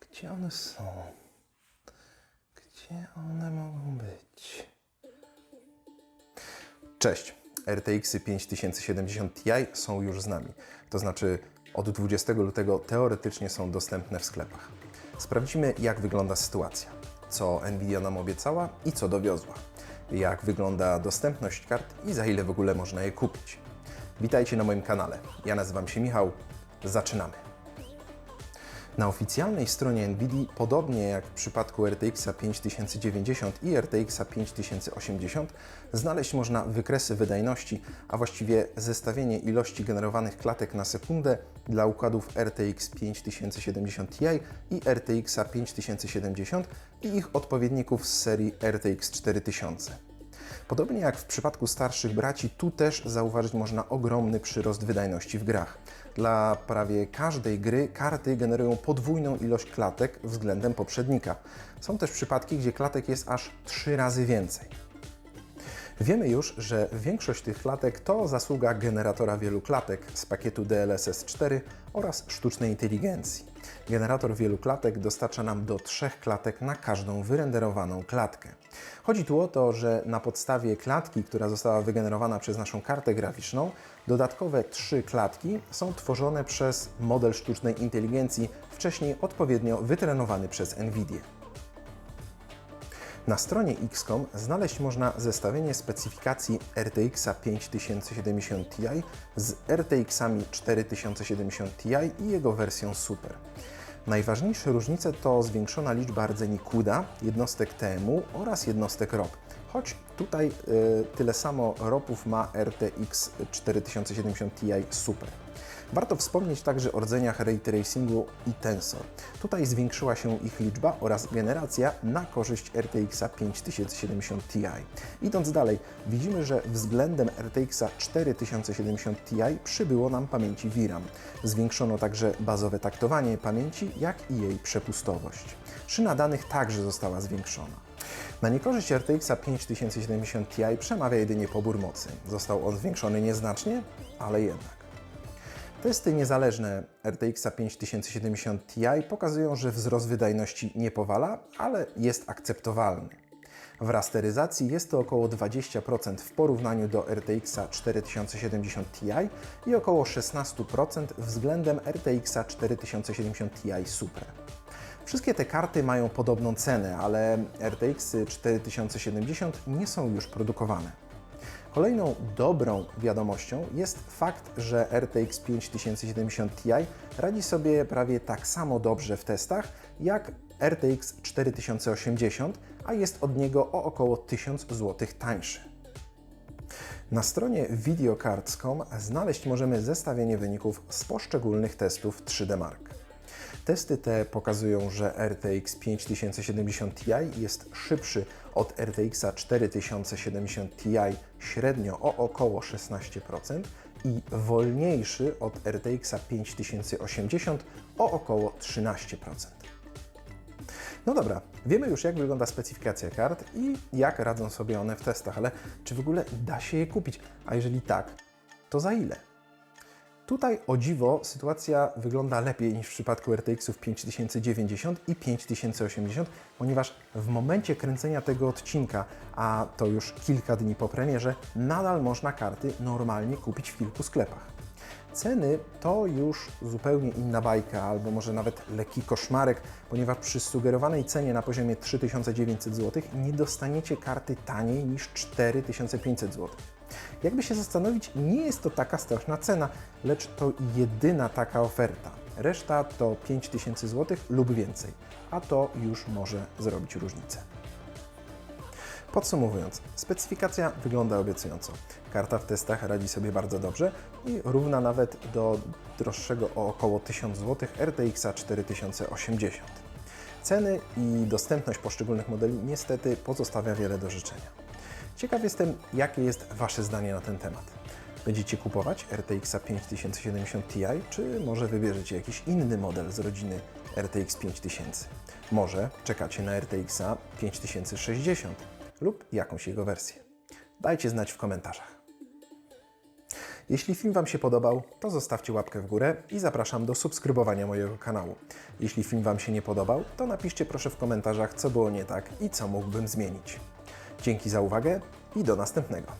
Gdzie one są? Gdzie one mogą być? Cześć. RTX 5070 Ti są już z nami. To znaczy od 20 lutego teoretycznie są dostępne w sklepach. Sprawdzimy jak wygląda sytuacja, co Nvidia nam obiecała i co dowiozła. Jak wygląda dostępność kart i za ile w ogóle można je kupić. Witajcie na moim kanale. Ja nazywam się Michał. Zaczynamy. Na oficjalnej stronie NVIDIA, podobnie jak w przypadku RTX 5090 i RTX 5080, znaleźć można wykresy wydajności, a właściwie zestawienie ilości generowanych klatek na sekundę dla układów RTX 5070 Ti i RTX 5070 i ich odpowiedników z serii RTX 4000. Podobnie jak w przypadku starszych braci, tu też zauważyć można ogromny przyrost wydajności w grach. Dla prawie każdej gry karty generują podwójną ilość klatek względem poprzednika. Są też przypadki, gdzie klatek jest aż 3 razy więcej. Wiemy już, że większość tych klatek to zasługa generatora wielu klatek z pakietu DLSS 4 oraz sztucznej inteligencji. Generator wielu klatek dostarcza nam do trzech klatek na każdą wyrenderowaną klatkę. Chodzi tu o to, że na podstawie klatki, która została wygenerowana przez naszą kartę graficzną, dodatkowe trzy klatki są tworzone przez model sztucznej inteligencji, wcześniej odpowiednio wytrenowany przez NVIDIA. Na stronie XCOM znaleźć można zestawienie specyfikacji RTX 5070 Ti z RTX 4070 Ti i jego wersją Super. Najważniejsze różnice to zwiększona liczba rdzeni CUDA, jednostek TMU oraz jednostek ROP. Choć tutaj y, tyle samo ROPów ma RTX 4070 Ti Super. Warto wspomnieć także o rdzeniach ray tracingu i tensor. Tutaj zwiększyła się ich liczba oraz generacja na korzyść RTX 5070 Ti. Idąc dalej, widzimy, że względem RTX 4070 Ti przybyło nam pamięci VRAM. Zwiększono także bazowe taktowanie pamięci, jak i jej przepustowość. Szyna danych także została zwiększona. Na niekorzyść RTX 5070 Ti przemawia jedynie pobór mocy. Został on zwiększony nieznacznie, ale jednak. Testy niezależne RTX 5070 Ti pokazują, że wzrost wydajności nie powala, ale jest akceptowalny. W rasteryzacji jest to około 20% w porównaniu do RTX 4070 Ti i około 16% względem RTX 4070 Ti Super. Wszystkie te karty mają podobną cenę, ale RTX 4070 nie są już produkowane. Kolejną dobrą wiadomością jest fakt, że RTX 5070 Ti radzi sobie prawie tak samo dobrze w testach jak RTX 4080, a jest od niego o około 1000 zł tańszy. Na stronie videocards.com znaleźć możemy zestawienie wyników z poszczególnych testów 3D Mark. Testy te pokazują, że RTX 5070 Ti jest szybszy od RTX 4070 Ti średnio o około 16% i wolniejszy od RTX 5080 o około 13%. No dobra, wiemy już jak wygląda specyfikacja kart i jak radzą sobie one w testach, ale czy w ogóle da się je kupić? A jeżeli tak, to za ile? Tutaj o dziwo sytuacja wygląda lepiej niż w przypadku RTX-ów 5090 i 5080, ponieważ w momencie kręcenia tego odcinka, a to już kilka dni po premierze, nadal można karty normalnie kupić w kilku sklepach. Ceny to już zupełnie inna bajka, albo może nawet lekki koszmarek, ponieważ przy sugerowanej cenie na poziomie 3900 zł nie dostaniecie karty taniej niż 4500 zł. Jakby się zastanowić, nie jest to taka straszna cena, lecz to jedyna taka oferta. Reszta to 5000 zł lub więcej, a to już może zrobić różnicę. Podsumowując, specyfikacja wygląda obiecująco. Karta w testach radzi sobie bardzo dobrze i równa nawet do droższego o około 1000 zł RTX 4080. Ceny i dostępność poszczególnych modeli niestety pozostawia wiele do życzenia. Ciekaw jestem, jakie jest Wasze zdanie na ten temat. Będziecie kupować RTX 5070 Ti, czy może wybierzecie jakiś inny model z rodziny RTX 5000? Może czekacie na RTX 5060 lub jakąś jego wersję? Dajcie znać w komentarzach. Jeśli film Wam się podobał, to zostawcie łapkę w górę i zapraszam do subskrybowania mojego kanału. Jeśli film Wam się nie podobał, to napiszcie proszę w komentarzach, co było nie tak i co mógłbym zmienić. Dzięki za uwagę i do następnego.